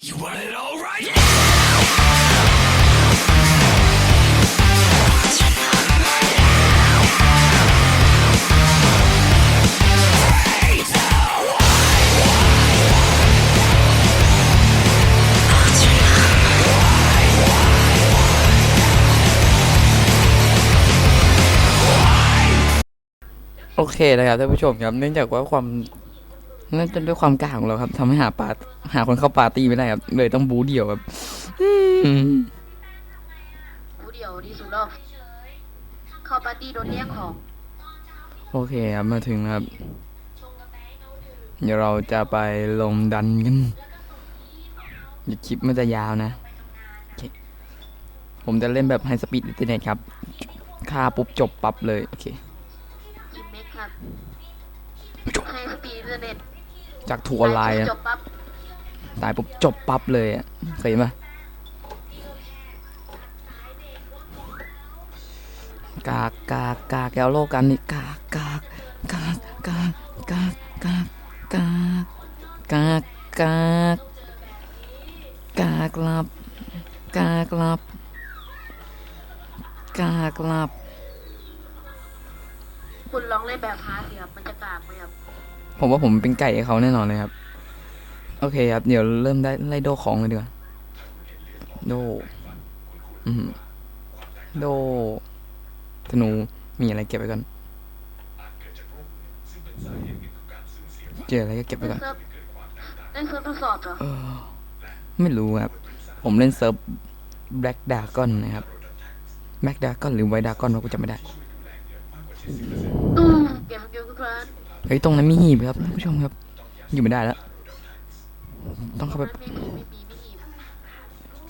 You want it all right? โอเคนะครับท่านผู้ชมครับ เนื่องจากว่าความ น่าจะด้วยความกล้าของเราครับทำให้หาปาหาคนเข้าปาร์ตี้ไม่ได้ครับ เลยต้องบู๊เดี่ยวครับอืมรู้เดียวดีสุดแล้วเข้าปาร์ตี้โดนแย่งของ โอเคครับมาถึงแล้วครับ เดี๋ยวเราจะไปลงดันกันอย่าคลิปมันจะยาวนะโอเคผมจะเล่นแบบไฮสปีดอินเทอร์เน็ตครับค่าปุ๊บจบปั๊บเลย โอเคกินเมกครับให้สปีดอินเทอร์เน็ต จากทัวร์ไลน์อะจบปั๊บตายปุ๊บจบปั๊บเลยอะเคยปะกากกากกากแกวโลกกันนี่กากกากกากกากกากกากกากกากกากกากหลับกากหลับกากหลับ คุณลองเล่นแบบฮาร์ดสิครับมันจะกากไหมครับ ผมว่าผมเป็นไก่ให้เขาแน่นอนเลยครับ โอเคครับ เดี๋ยวเริ่มได้ไล่โดของเลยดีกว่าโดอือหือโด ธนู มีอะไรเก็บไว้ก่อน เจออะไรก็เก็บไว้เล่นก่อนเซิร์ฟเล่นเซิร์ฟทดสอบเหรอเออไม่รู้ครับ ผมเล่นเซิร์ฟ Black Dragon นะครับ Black Dragon หรือ White Dragon เราก็จำไม่ได้ตู้เก็บสกิลทุกครั้ง เฮ้ยตรงนั้นมีหีบครับท่านผู้ชมครับ อยู่ไม่ได้แล้ว ต้องเข้าไปไม่มีไม่มีไม่มี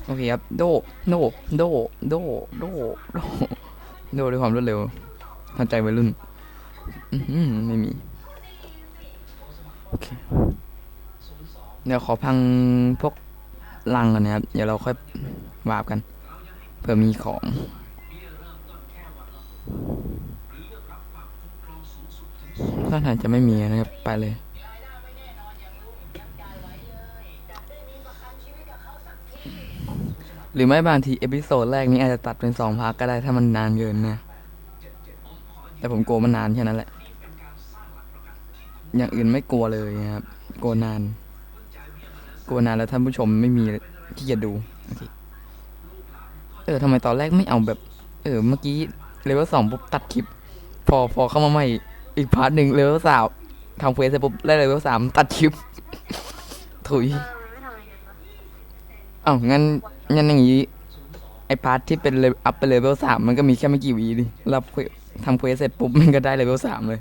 โอเคครับ โด โด โด โด โด โด โดด้วยความรวดเร็วทันใจวัยรุ่นอือหือไม่มี โอเค เดี๋ยวขอพังพวกลังก่อนนะครับ เดี๋ยวเราค่อยวาบกันเผื่อมีของ ถ้าทางจะไม่มีนะครับ ไปเลย หรือไม่บางที เอพิโซดแรกนี้อาจจะตัดเป็นสองพาร์ทก็ได้ถ้ามันนานเกินนะ แต่ผมกลัวมันนานแค่นั้นแหละ อย่างอื่นไม่กลัวเลยนะครับ กลัวนาน กลัวนานแล้วท่านผู้ชมไม่มีที่จะดูโอเคเออทำไมตอนแรกไม่เอาแบบ เออ เมื่อกี้เลเวลสองปุ๊บตัดคลิป พอพอเข้ามาใหม่ อีกพาร์ทหนึ่งเลเวลสามทำเควสเสร็จปุ๊บได้เลเวลสามตัดคลิป ถุยเออมันไม่ทำอะไรกันวะอ้าวงั้นงั้นอย่างนี้ ไอพาร์ทที่เป็นเลอัพไปเลเวลสามมันก็มีแค่ไม่กี่วีดิรับเควสทำเควสเสร็จปุ๊บมันก็ได้เลเวลสามเลย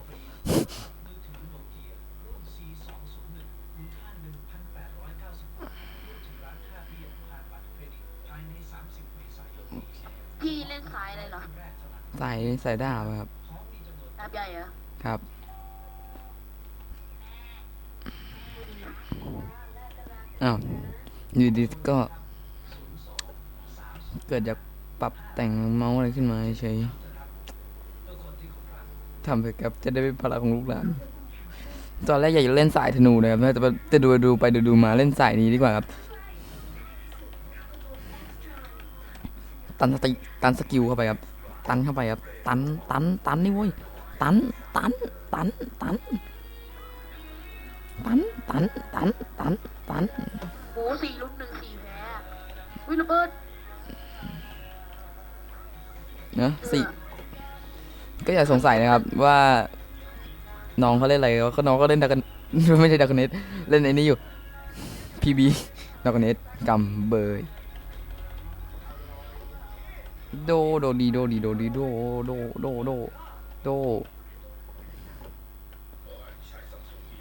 พี่เล่นสายอะไรเหรอใส่ใส่ดาบอะครับดาบใหญ่เหรอ ครับ อ้าว อยู่ดีก็ เกิดจากปรับแต่งเมาส์อะไรขึ้นมาเฉยทำไปครับ จะได้เป็นพลังของลูกหลาน ตอนแรกอยากจะเล่นสายธนูเลยครับแต่จะดูดูไปดูดูมาเล่นสายนี้ดีกว่าครับ ตันสติตันสกิลเข้าไปครับ ตันเข้าไปครับ ตันตันตันนี่เว้ย ตัน ตัน ตัน ตัน ตัน ตัน ตัน ตัน ตันโอ้สี่ลุกหนึ่งสี่แพ้วิลเบิร์ตเนอะสี่ก็อย่าสงสัยนะครับว่าน้องเขาเล่นอะไรเขาน้องก็เล่นดักกันไม่ใช่ดักเนตเล่นไอ้นี่อยู่พีบีดักเนตกำเบยโดโดดีโดดีโดดีโดโดโดโดโด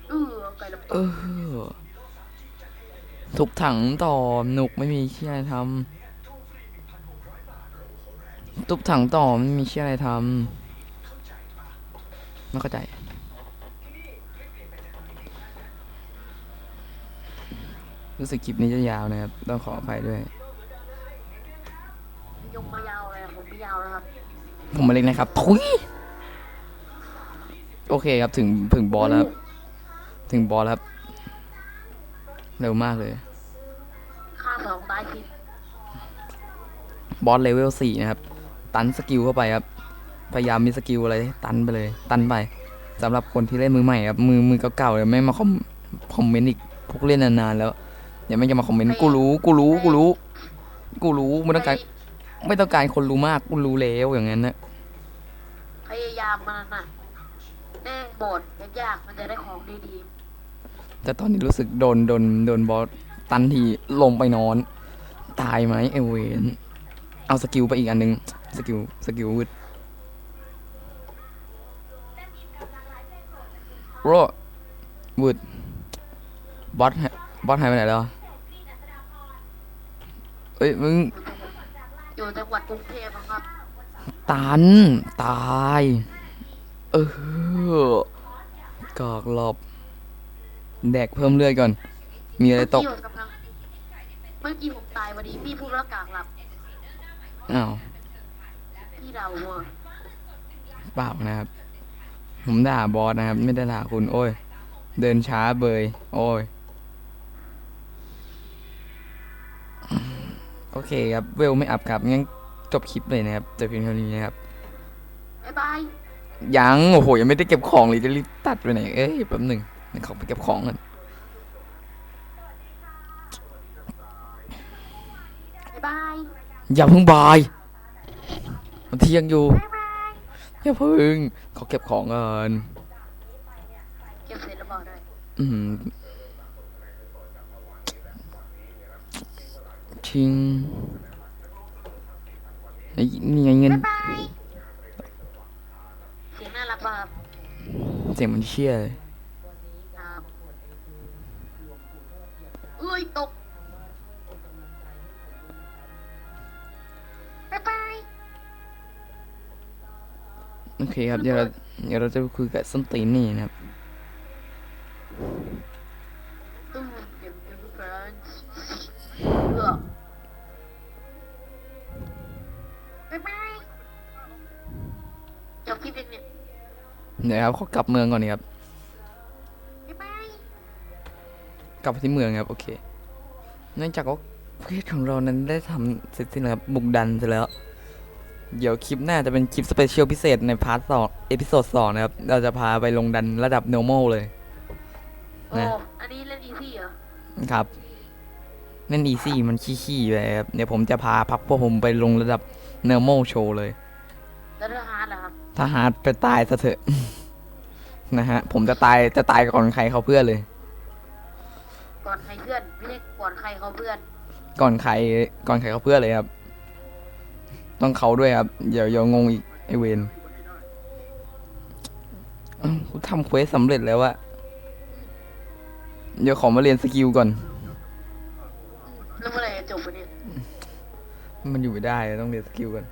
เออไก่ละ เออถูกถังต่อหนุกไม่มีเชี่ยอะไรทำทุบถังต่อไม่มีเชี่ยอะไรทำไม่เข้าใจรู้สึกคลิปนี้จะยาวนะครับ ต้องขออภัยด้วย ยงมายาวเลยอะผมไม่ยาวนะครับ ผมมาเล็กนะครับ ทุย โอเคครับ ถึงถึงบอสแล้วครับ ถึงบอสแล้วครับ เร็วมากเลยองตายสิบอสเลเวลสี่นะครับ ตันสกิลเข้าไปครับ พยายามมีสกิลอะไร ตันไปเลย ตันไปสำหรับคนที่เล่นมือใหม่ครับ มือมือเก่าๆเลยไม่มาคอมคอมเมนต์อีก พวกเล่นนานๆแล้วอย่าไม่จะมาคอมเมนต์กูรู้ กูรู้ กูรู้ กูรู้ไม่ต้องการไม่ต้องการคนรู้มากกูรู้แล้วอย่างนั้นนะพยายามมันน่ะแน่งโบดยากๆมันจะได้ของดี แต่ตอนนี้รู้สึกโดนโดนโดนบอสตันทีลงไปนอน ตายไหมไอเวนเอาสกิลไปอีกอันหนึง สกิลสกิลวืดโรวืดบอสหายบอสหายไปไหนแล้วเอ้ยมึงๆอยู่จังหวัดกรุงเทพนะครับ ตัน ตาย เออกอกหลบ แดกเพิ่มเลือดก่อน มีอะไรตก เมื่อกี้ผมกำลังเมื่อกี้ผมตายวันนี้พี่พูดว่ากากหลับอ้าวพี่เดาว่าเปล่านะครับ ผมด่าบอสนะครับ ไม่ได้ด่าคุณ โอ้ย เดินช้าเบย โอ้ย โอเคครับ เวลไม่อัพครับ งั้นจบคลิปเลยนะครับจะเพียงเท่านี้นะครับ บ๊ายบาย ยัง โอ้โห ยังไม่ได้เก็บของเลยจะรีบตัดไปไหน เอ้ยแป๊บหนึ่ง เดี๋ยวขอไปเก็บของกันบ๊ายบาย อย่าเพิ่งบาย มันเที่ยงอยู่อย่าเพิ่งเขาเก็บของก่อนเก็บเสร็จแล้วบอกด้วยอืมชิงไอ้นี่ไงเงินบ๊ายบายเสียงน่ารักป่ะครับเสียงมันเชี่ยเลย ยตกบ๊ายบายโอเคครับ เดี๋ยวเราเดี๋ยวเราจะไปคุยกับส้นตีนนี่นะครับตู้เก็บเก็บเกินเออบ๊ายบายจบคลิปยังเนี่ย เดี๋ยวครับเขากลับเมืองก่อนนี่ครับบ๊ กลับไปที่เมืองครับ โอเค เนื่องจากว่าเพจของเรานั้นได้ทำเสร็จสิ้นแล้วครับบุกดันเสร็จแล้ว เดี๋ยวคลิปหน้าจะเป็นคลิปสเปเชียลพิเศษในพาร์ทสองเอพิโซดสองนะครับ เราจะพาไปลงดันระดับ normal เลย โอ้นะ อันนี้เล่นอีซี่เหรอ ครับเล่นอีซี่มันขี้ๆไปครับเดี๋ยวผมจะพาพักพวกผมไปลงระดับ normal show เลย แล้วถ้าฮาร์ดเหรอครับ ถ้าฮาร์ดไปตายซะเถอะ นะฮะ ผมจะตายจะตายก่อนใครเขาเพื่อนเลย รเขาเพื่อน ก่อนใครก่อนใครเขาเพื่อนเลยครับ ต้องเขาด้วยครับเดี๋ยวอย่างงอีกไอเวนอ้าวกูทำเควสสำเร็จแล้วอะเดี๋ยวขอมาเรียนสกิลก่อน แล้วเมื่อไหร่จะจบวะเนี่ยมันอยู่ไม่ได้ต้องเรียนสกิลก่อน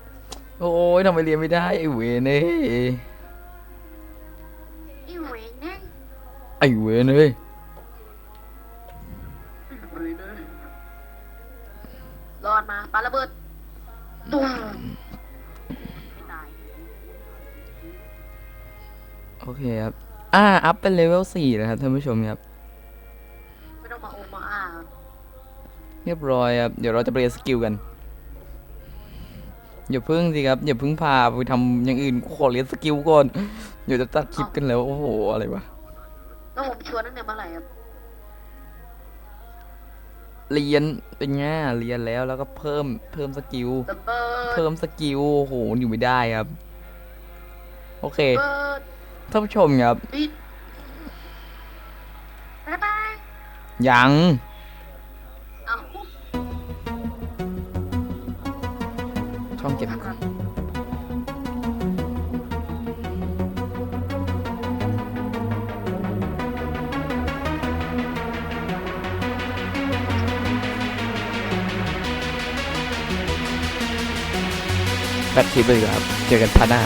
โอ้ยทำไมเรียนไม่ได้ไอเวนเอ้ยอีเวนเนี่ยไอเวนเอ้ย อดมาปาระเบิดตุ้มไม่ตายโอเคครับ อ่า อัพเป็นเลเวลสี่นะครับท่านผู้ชมครับ ไม่ต้องมาโอมาอ้าครับเรียบร้อยครับ เดี๋ยวเราจะไปเรียนสกิลกัน อย่าพึ่งสิครับ อย่าพึ่งพาไปทำอย่างอื่นขอเรียนสกิลก่อน เดี๋ยวจะตัดคลิปกันแล้ว โอ้โห อะไรวะ แล้วผมชวนตั้งแต่เมื่อไหร่ครับ เรียนเป็นไงเรียนแล้วแล้วก็เพิ่มเพิ่มสกิลระเบิดเพิ่มสกิลโอ้โหอยู่ไม่ได้ครับ โอเคระเบิดท่านผู้ชมครับบิดบ๊ายบายยัง ตัดคลิปเลยดีกว่าครับ เจอกันพาร์ทหน้า